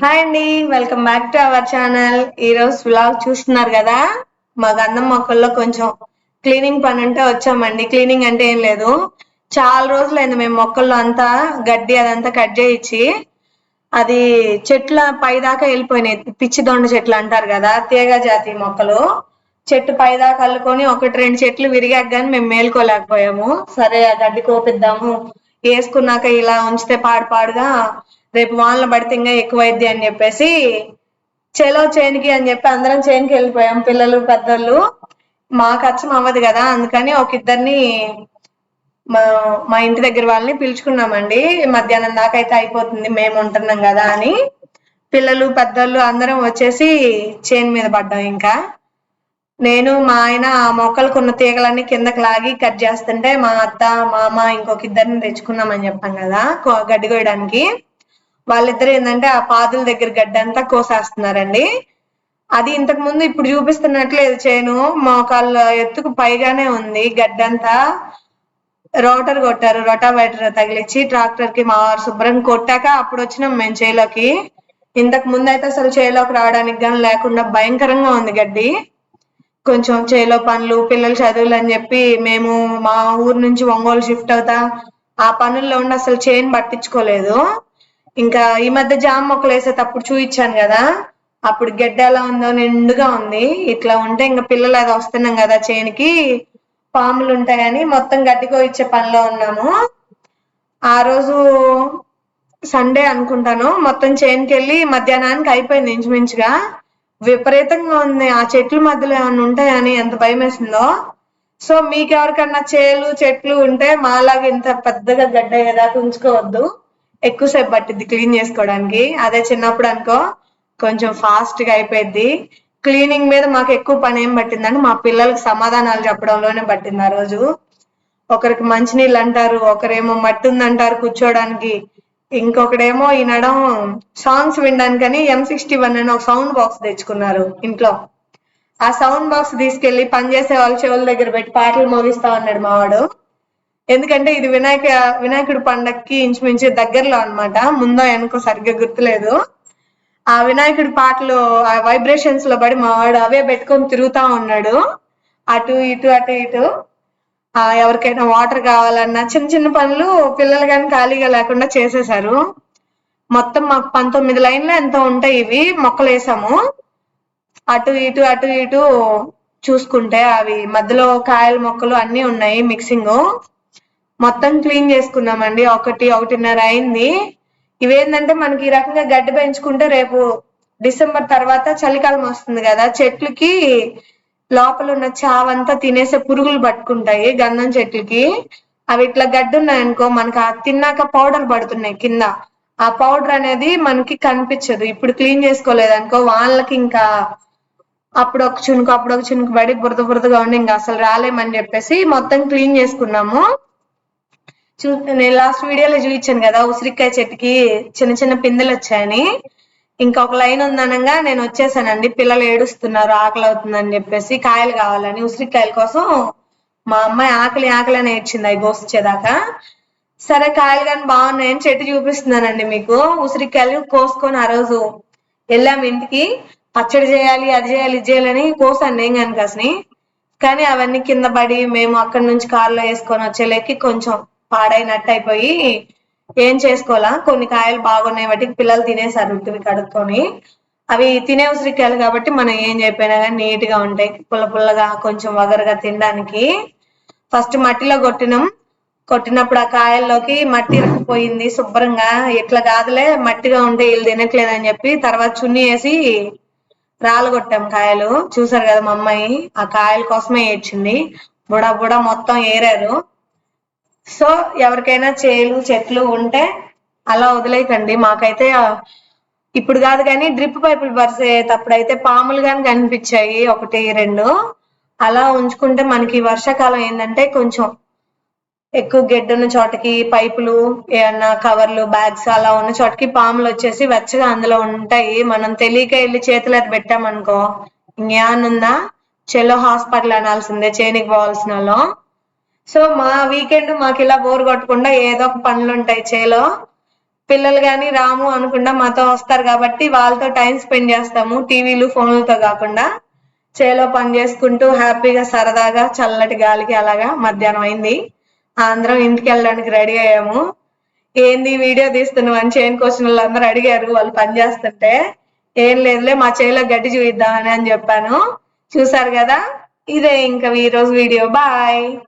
Hi అండి welcome back to our channel. ఈ రోజు వ్లాగ్ చూస్తున్నారు కదా? మా గంధం మొక్కల్లో కొంచెం క్లీనింగ్ పని అంటే వచ్చామండి. క్లీనింగ్ అంటే ఏం లేదు. చాలా రోజులైంది మేము మొక్కల్లో అంతా గడ్డి అదంతా కట్ చేయించి అది చెట్ల పై దాకా వెళ్ళిపోయినాయి. పిచ్చి దొండ చెట్లు అంటారు కదా తీగ జాతి మొక్కలు. చెట్టు పై దాకా అల్లుకొని ఒకటి రెండు చెట్లు విరిగాక కానీ మేము మేల్కోలేకపోయాము. సరే ఆ గడ్డి కోపిద్దాము. వేసుకున్నాక ఇలా ఉంచితే పాడు పాడుగా రేపు వానలు పడితే ఇంకా ఎక్కువైద్ది అని చెప్పేసి చెలో చేనికి అని చెప్పి అందరం చేనికి వెళ్ళిపోయాం పిల్లలు పెద్దలు. మా అచ్చం అవ్వదు కదా అందుకని ఒక ఇద్దరిని మా మా ఇంటి దగ్గర వాళ్ళని పిలుచుకున్నామండి. మధ్యాహ్నం దాకా అయితే అయిపోతుంది మేము ఉంటున్నాం కదా అని. పిల్లలు పెద్దలు అందరం వచ్చేసి చేను మీద పడ్డాం ఇంకా. నేను మా ఆయన ఆ మొక్కలకు ఉన్న తీగలన్నీ కిందకి లాగి కట్ చేస్తుంటే మా అత్త మామ ఇంకొక ఇద్దరిని తెచ్చుకున్నామని చెప్పాం కదా గడ్డి కోయడానికి వాళ్ళిద్దరు ఏంటంటే ఆ పాదుల దగ్గర గడ్డంతా అంతా కోసేస్తున్నారండి. అది ఇంతకు ముందు ఇప్పుడు చూపిస్తున్నట్లేదు చేను మోకాళ్ళ ఎత్తుకు పైగానే ఉంది గడ్డంతా. రోటర్ కొట్టారు రోటావేటర్ తగిలిచ్చి ట్రాక్టర్కి మా వారు శుభ్రం కొట్టాక అప్పుడు వచ్చినాం మేము చేలోకి. ఇంతకు ముందు అయితే అసలు చేలోకి రావడానికి కానీ లేకుండా భయంకరంగా ఉంది గడ్డి. కొంచెం చేలో పనులు పిల్లల చదువులు అని చెప్పి మేము మా ఊరు నుంచి ఒంగోలు షిఫ్ట్ అవుతా. ఆ పనుల్లో ఉండి అసలు చేను పట్టించుకోలేదు. ఇంకా ఈ మధ్య జామ మొక్కలు వేసేటప్పుడు చూపించాను కదా అప్పుడు గడ్డ ఎలా ఉందో నిండుగా ఉంది. ఇట్లా ఉంటే ఇంకా పిల్లలు అది వస్తున్నాం కదా చేనికి. పాములు ఉంటాయని మొత్తం గడ్డికో ఇచ్చే పనిలో ఉన్నాము. ఆ రోజు సండే అనుకుంటాను మొత్తం చేనుకి వెళ్ళి మధ్యాహ్నానికి అయిపోయింది ఇంచుమించుగా. విపరీతంగా ఉంది. ఆ చెట్ల మధ్యలో ఏమైనా ఉంటాయని ఎంత భయం వేసిందో. సో మీకు ఎవరికన్నా చేలు చెట్లు ఉంటే మాలాగా ఇంత పెద్దగా గడ్డ ఏదాకా ఉంచుకోవద్దు. ఎక్కువసేపు పట్టిద్ది క్లీన్ చేసుకోవడానికి. అదే చిన్నప్పుడు అనుకో కొంచెం ఫాస్ట్గా అయిపోయింది క్లీనింగ్ మీద మాకు ఎక్కువ పని ఏం పట్టిందని మా పిల్లలకి సమాధానాలు చెప్పడంలోనే పట్టింది ఆ రోజు. ఒకరికి మంచినీళ్ళు అంటారు ఒకరేమో మట్టి ఉందంటారు కూర్చోడానికి ఇంకొకడేమో ఈ నడం సాంగ్స్ వినడానికని ఎం సిక్స్టీ వన్ అని ఒక సౌండ్ బాక్స్ తెచ్చుకున్నారు ఇంట్లో. ఆ సౌండ్ బాక్స్ తీసుకెళ్ళి పనిచేసే వాళ్ళ చెవుల దగ్గర పెట్టి పాటలు మోగిస్తా ఉన్నాడు మావాడు. ఎందుకంటే ఇది వినాయక వినాయకుడి పండక్కి ఇంచుమించు దగ్గరలో అన్నమాట. ముందో వెనుకో సరిగ్గా గుర్తులేదు. ఆ వినాయకుడి పాటలు ఆ వైబ్రేషన్స్లో పడి మావాడు అవే పెట్టుకొని తిరుగుతా ఉన్నాడు. అటు ఇటు అటు ఇటు. ఆ ఎవరికైనా వాటర్ కావాలన్నా చిన్న చిన్న పనులు పిల్లలు కానీ ఖాళీగా లేకుండా చేసేశారు. మొత్తం మాకు పంతొమ్మిది లైన్లు ఎంతో ఉంటాయి ఇవి మొక్కలు వేసాము. అటు ఇటు అటు ఇటు చూసుకుంటే అవి మధ్యలో కాయల మొక్కలు అన్నీ ఉన్నాయి మిక్సింగ్ మొత్తం క్లీన్ చేసుకున్నామండి. ఒకటి ఒకటిన్నర అయింది. ఇవేంటంటే మనకి ఈ రకంగా గడ్డి పెంచుకుంటే రేపు డిసెంబర్ తర్వాత చలికాలం వస్తుంది కదా. చెట్లకి లోపల ఉన్న చావంతా తినేసే పురుగులు పట్టుకుంటాయి గంధం చెట్లకి. అవి ఇట్లా గడ్డి ఉన్నాయనుకో మనకి ఆ తిన్నాక పౌడర్ పడుతున్నాయి కింద. ఆ పౌడర్ అనేది మనకి కనిపించదు. ఇప్పుడు క్లీన్ చేసుకోలేదనుకో వాళ్ళకి ఇంకా అప్పుడు ఒక చినుకు అప్పుడు ఒక చినుకు పడి బురద బురదగా ఉండి ఇంకా అసలు రాలేమని చెప్పేసి మొత్తం క్లీన్ చేసుకున్నాము. చూ నేను లాస్ట్ వీడియోలో చూపించాను కదా ఉసిరికాయ చెట్టుకి చిన్న చిన్న పిందెలు వచ్చాయని. ఇంకొక లైన్ ఉందనగా నేను వచ్చేసానండి పిల్లలు ఏడుస్తున్నారు ఆకలి అవుతుందని చెప్పేసి కాయలు కావాలని ఉసిరికాయల కోసం మా అమ్మాయి ఆకలి ఆకలి అని ఏడ్చింది అవి కోసిచ్చేదాకా సరే కాయలు కానీ బాగున్నాయని చెట్టు చూపిస్తున్నానండి మీకు. ఉసిరికాయలు కోసుకొని ఆ రోజు వెళ్ళాము ఇంటికి. పచ్చడి చేయాలి అది చేయాలి ఇది చేయాలని కోసాను నేను కానీ కాసిని. కానీ అవన్నీ కింద పడి మేము అక్కడి నుంచి కారులో వేసుకొని వచ్చేలేకి కొంచెం పాడైనట్టు అయిపోయి ఏం చేసుకోవాలా? కొన్ని కాయలు బాగున్నాయి వాటికి పిల్లలు తినేసారు ఉట్టివి కడుక్కొని. అవి తినే ఉసిరికాయలు కాబట్టి మనం ఏం చెప్పినా కానీ నీట్గా ఉంటాయి. పుల్ల పుల్లగా కొంచెం వగరుగా తినడానికి. ఫస్ట్ మట్టిలో కొట్టినాం. కొట్టినప్పుడు ఆ కాయల్లోకి మట్టి పోయింది శుభ్రంగా. ఇట్లా కాదులే మట్టిగా ఉంటే వీళ్ళు తినట్లేదని చెప్పి తర్వాత చున్ని వేసి రాళ్ళు కొట్టాం కాయలు. చూసారు కదా మా అమ్మాయి? ఆ కాయల కోసమే ఏడ్చింది. బుడ బుడ మొత్తం ఏరారు. సో ఎవరికైనా చేలు చెట్లు ఉంటే అలా వదిలేయకండి. మాకైతే ఇప్పుడు కాదు కానీ డ్రిప్ పైపులు పరిసేటప్పుడు అయితే పాములు కానీ కనిపించాయి. ఒకటి రెండు. అలా ఉంచుకుంటే మనకి వర్షాకాలం ఏంటంటే కొంచెం ఎక్కువ గెడ్డున్న చోటకి పైపులు ఏమన్నా కవర్లు బ్యాగ్స్ అలా ఉన్న చోటకి పాములు వచ్చేసి వెచ్చగా అందులో ఉంటాయి. మనం తెలియక వెళ్ళి చేతులు అది పెట్టామనుకో ఇంకేమన్నుందా చెల్లో హాస్పిటల్ అనాల్సిందే చేనికి పోవాల్సిన వాళ్ళం. సో మా వీకెండ్ మాకు ఇలా బోర్ కొట్టకుండా ఏదో ఒక పనులు ఉంటాయి చేలో. పిల్లలు కానీ రాము అనుకుండా మాతో వస్తారు కాబట్టి వాళ్ళతో టైం స్పెండ్ చేస్తాము టీవీలు ఫోన్లతో కాకుండా. చేలో పని చేసుకుంటూ హ్యాపీగా సరదాగా చల్లటి గాలికి అలాగా మధ్యాహ్నం అయింది. ఆంధ్రం ఇంటికి వెళ్ళడానికి రెడీ అయ్యాము. ఏంది వీడియో తీస్తున్నాం అని చేయని క్వశ్చన్ అందరూ అడిగారు వాళ్ళు పని చేస్తుంటే. ఏం లేదులే మా చేలో గడ్డి చూపిద్దామని అని చెప్పాను. చూసారు కదా? ఇదే ఇంకా ఈరోజు వీడియో. బాయ్.